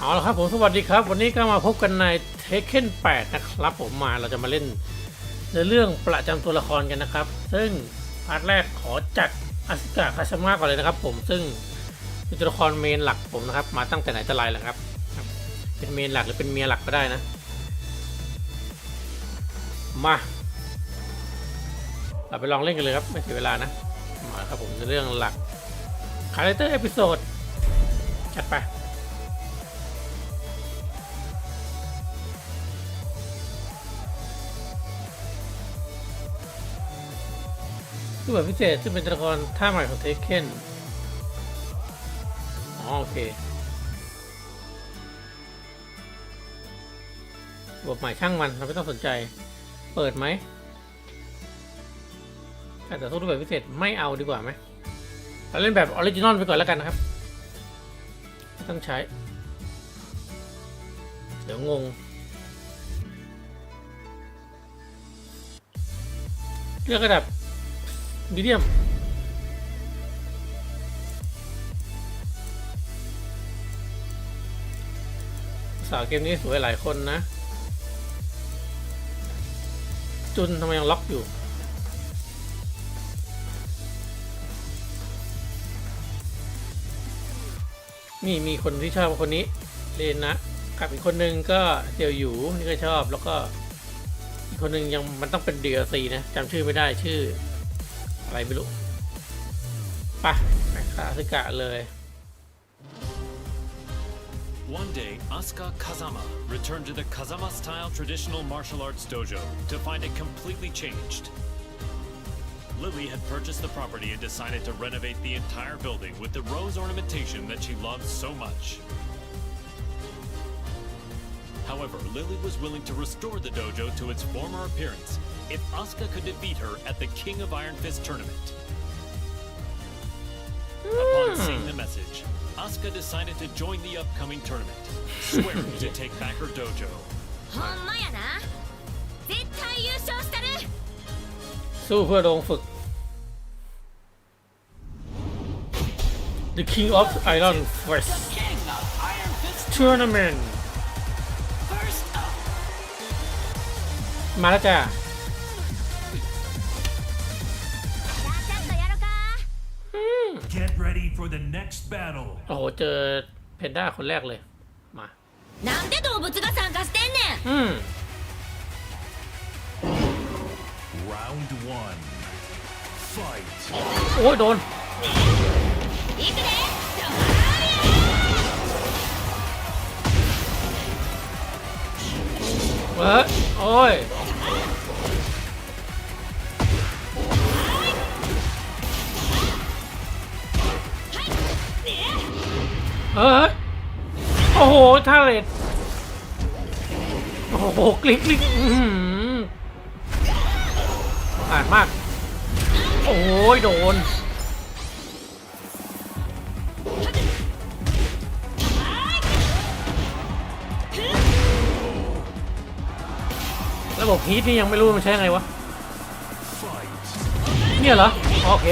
เอาละครับผมสวัสดีครับ วันนี้ก็มาพบกันในเทคเ e น8นะครับ ผมมาเราจะมาเล่นในเรื่องประจำตัวละครกันนะครับ ซึ่งพาร์ทแรกขอจัดอาสิกะคาชามาก่อนเลยนะครับ ผมซึ่งเป็นตัวละครเมนหลักผมนะครับ มาตั้งแต่ไหนแต่ไรแล้วครับครับ เป็นเมนหลักหรือเป็นเมียหลักก็ได้นะ มาเราไปลองเล่นกันเลยครับไม่เสียเวลานะมาครับผมในเรื่องหลักคาแรคเตอร์เอพิโซดจัดไป รูปแบบพิเศษซึ่งเป็นตัวละครท่าใหม่ของเทคเคนอ๋อโอเคระบบใหม่ช่างมันเราไม่ต้องสนใจ เปิดไหมแต่สู้รูปแบบพิเศษไม่เอาดีกว่าไหมเราเล่นแบบออริจินอลไปก่อนแล้วกันนะครับไม่ต้องใช้ เดี๋ยวงง เลือกระดับ มีเดียมสาวเกมนี้สวยหลายคนนะ จุนทำไมยังล็อกอยู่ นี่มีคนที่ชอบคนนี้ เลนนะ กับอีกคนนึงก็เดียวอยู่นี่ก็ชอบแล้วก็ อีกคนนึงยังมันต้องเป็น DLC นะจำชื่อไม่ได้ชื่อ อะไรไม่รู้ไปไปขาสกะเลย One day, Asuka Kazama returned to the Kazama style traditional martial arts dojo to find it completely changed. Lily had purchased the property and decided to renovate the entire building with the rose ornamentation that she loved so much. However, Lily was willing to restore the dojo to its former appearance if Asuka could defeat her at the King of Iron Fist tournament. Upon hmm. seeing the message, Asuka decided to join the upcoming tournament, swearing to take back her dojo. Super Dongfuk. The King of Iron Fist Tournament Malaka. ready for the next battle. โอ้โห เจอเพนด้าคนแรกเลย มา なんで動物が参加してんねん อืม Round one. Fight. โอ้ย โดน いくで เฮ้ย โอ้ย เฮ้ยโอ้โหท่าเลดโอ้โหกลิกกลิกอ่านมาก โอ้ยโดน ระบบฮีทนี่ยังไม่รู้มันใช้ไงวะ เนี่ยเหรอ โอเค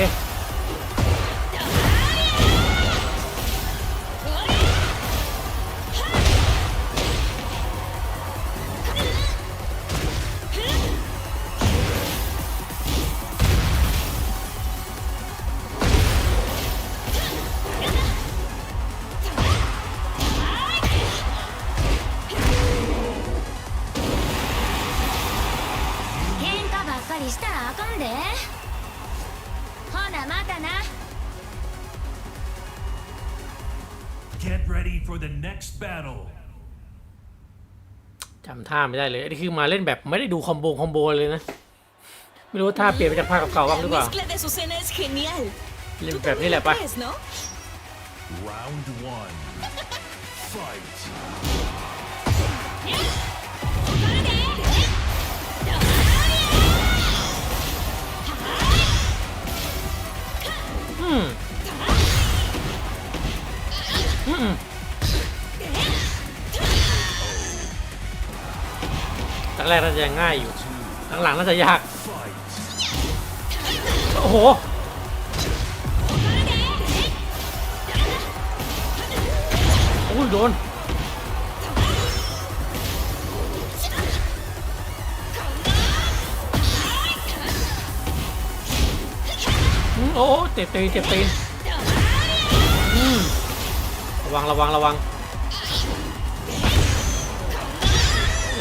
ばっかりしたらあかんでほなまたな Get ready for the next battle. จำท่าไม่ได้เลยอันนี้คือมาเล่นแบบไม่ได้ดูคอมโบคอมโบเลยนะ ไม่รู้ว่าท่าเปลี่ยนไปจากภาคเก่าๆบ้างหรือเป La ล่า mezcla de Azucena es genial. เล่น ¿Tú แบบนี้ también แหละ lo ปะ crees, no? Round one. Fight. กๆน่าจะง่ายอยู่ หลังๆน่าจะยาก โอ้โห โอ้ยโดน โอ้เจ็บตีเจ็บตีนระวังระวังระวัง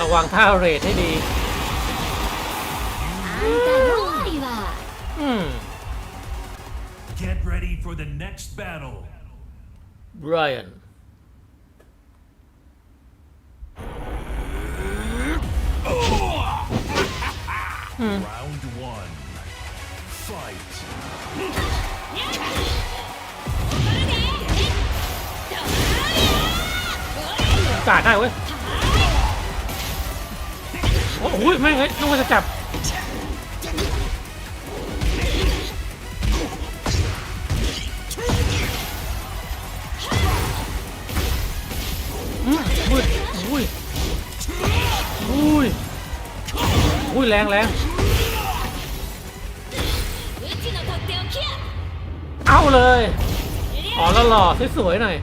ระวังท่าเรทให้ดี อืม Get ready for มไบรอันกาดได้เว้ย โอ้ยไม่เฮ้ยนึกว่าจะจับอุ้ยอุ้ยอุ้ยอุ้ยแรงแรงเอาเลย อ๋อแล้วหล่อสวยๆหน่อย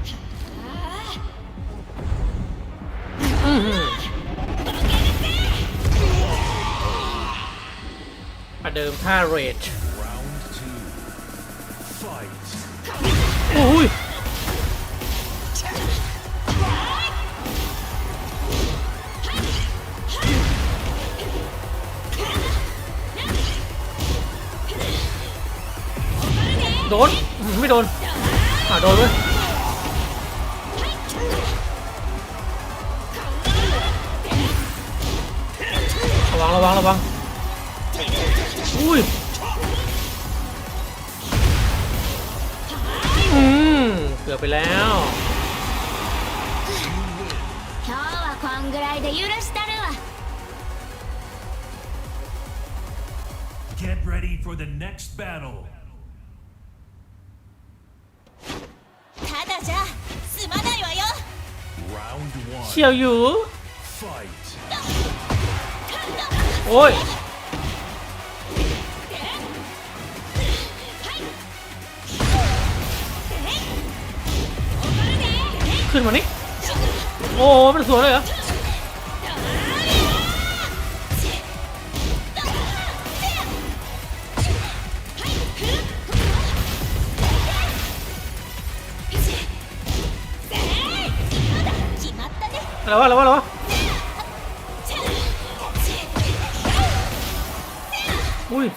ประเดิมท่าเรท Round two. Fight. อุ้ยโดน ไม่โดนอ่าโดนเว้ยระวัง ระวัง ระวัง อุ้ยอืมเกือบไปแล้วเชียวอยู่โอ้ย Oh, pero su ya. La va, la va. Uy.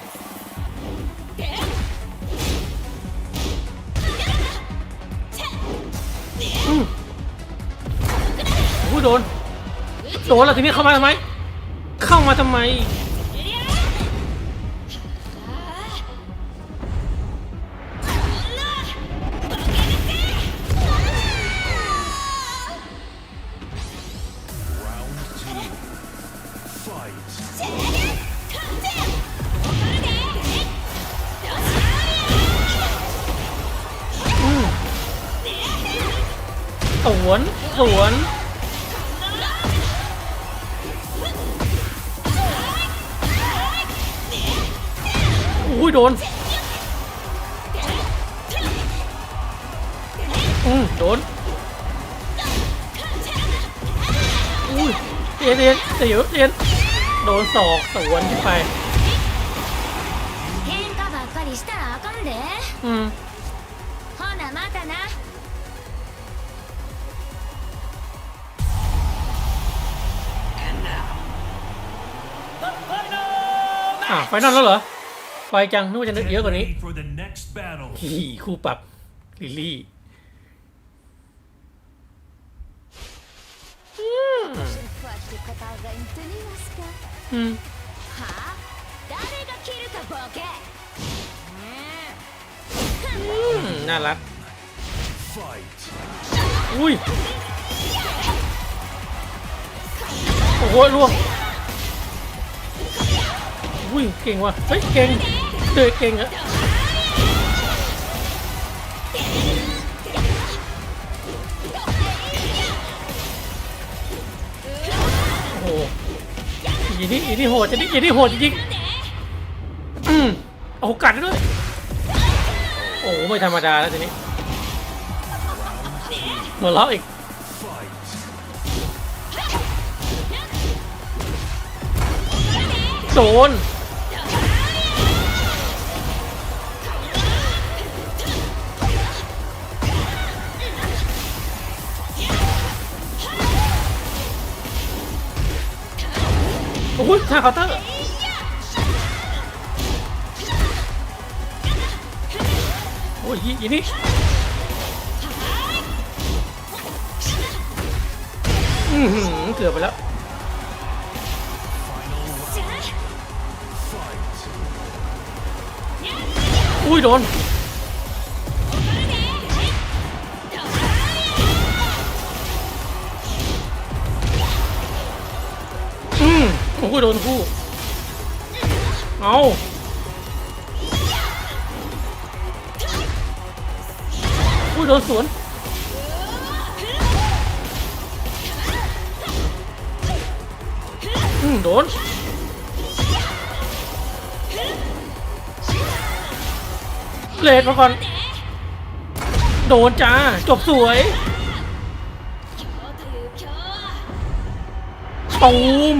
โดน โดนแล้วทีนี้เข้ามาทำไม เข้ามาทำไม Round two. Fight. สวน สวน อุ้ยโดนอืมโดนอุ้ยเตียนเตียนเตียนเตียนโดนศอกสวนที่ไปอืมอะไฟนอลแล้วเหรอ ไยจังนึกว่าจะนึกเยอะกว่านี้ฮีคู่ปรับลิลี่อืมน่ารัก อุ้ย โอ้โหล่วงอุ้ย เก่งว่ะ เฮ้ย เก่ง เดือเก่งอะโอ้อีนี่อีนี่โหดจะนี่อีนี่โหดจริงอืมโอ้โหกัดด้วย โอ้โหไม่ธรรมดาแล้วทีนี้หัวเราะอีกโดน โอ้ยท่าเคาน์เตอร์โอ้ยอีอีนี่อือหือเกือบไปแล้วอุ้ยโดน อืมโอ้ยโดนคู่ เอาอุ้ยโดนสวน อืมโดน เลดมาก่อน โดนจ้า จบสวยตูม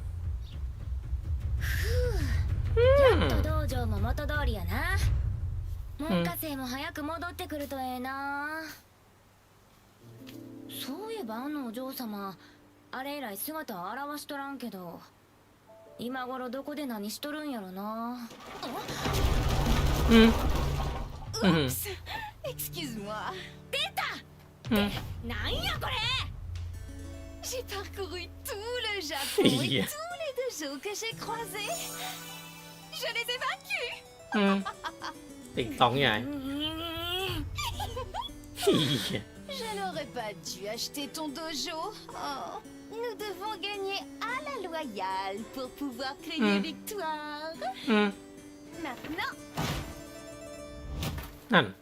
場も元通りやな。門下生も早く戻ってくるとええな、うん、そういえばあのお嬢様あれ以来姿を現しとらんけど今頃どこで何しとるんやろな。うん。うん。うん。うんうんうん。うんうんやこれ！J'ai parcouru tout le Japon et tous les deux jours que j'ai croisés. Je les ai vaincus. T'es. Je n'aurais pas dû acheter ton dojo. Oh, nous devons gagner à la loyale pour pouvoir créer Hmm. victoire. Hmm. Maintenant, Nan.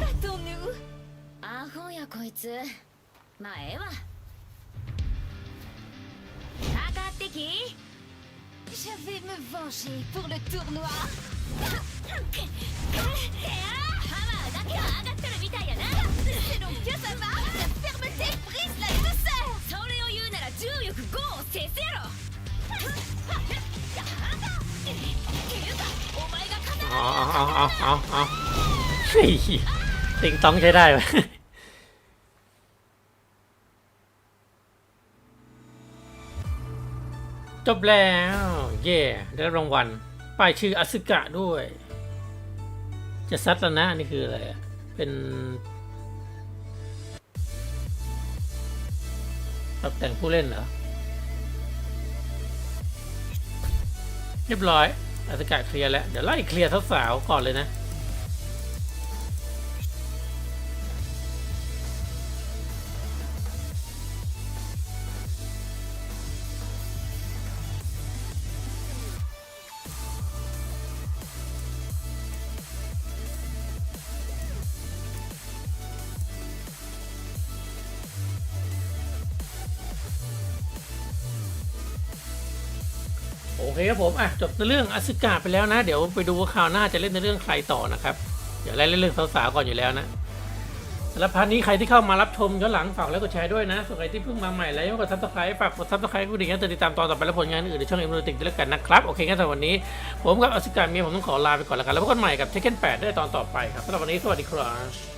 battons-nous. アホやこいつまあええわかかってき je vais me venger pour le tournoi. C'est จบแล้ว เย่ได้รางวัล ป้ายชื่ออสึกะด้วย จะซัดแล้วนะนี่คืออะไร เป็นปรับแต่งผู้เล่นเหรอ เรียบร้อยอสึกะเคลียร์แล้ว เดี๋ยวไล่เคลียร์สาวๆก่อนเลยนะ ครับผมอะจบในเรื่องอสึกะไปแล้วนะ เดี๋ยวไปดูว่าคราวหน้าจะเล่นในเรื่องใครต่อนะครับ เดี๋ยวไล่เล่นเรื่องสาวๆก่อนอยู่แล้วนะสำหรับพาร์ทนี้ใครที่เข้ามารับชมย้อนหลังฝากแล้วกดแชร์ด้วยนะส่วนใครที่เพิ่งมาใหม่แล้วยังไม่กดซับสไครต์ฝากกดซับสไครต์ผู้ดิ่งจะติดตามตอนต่อไปและผลงานอื่นในช่องเอ็มโนติกด้วยกันนะครับโอเคงั้นสำหรับวันนี้ ผมกับอสึกะเมียผมต้องขอลาไปก่อนแล้วกันแล้วพบกันใหม่กับเทคเ e น8ได้ตอนต่อไปครับสำหรับวันนี้สวัสดีครับ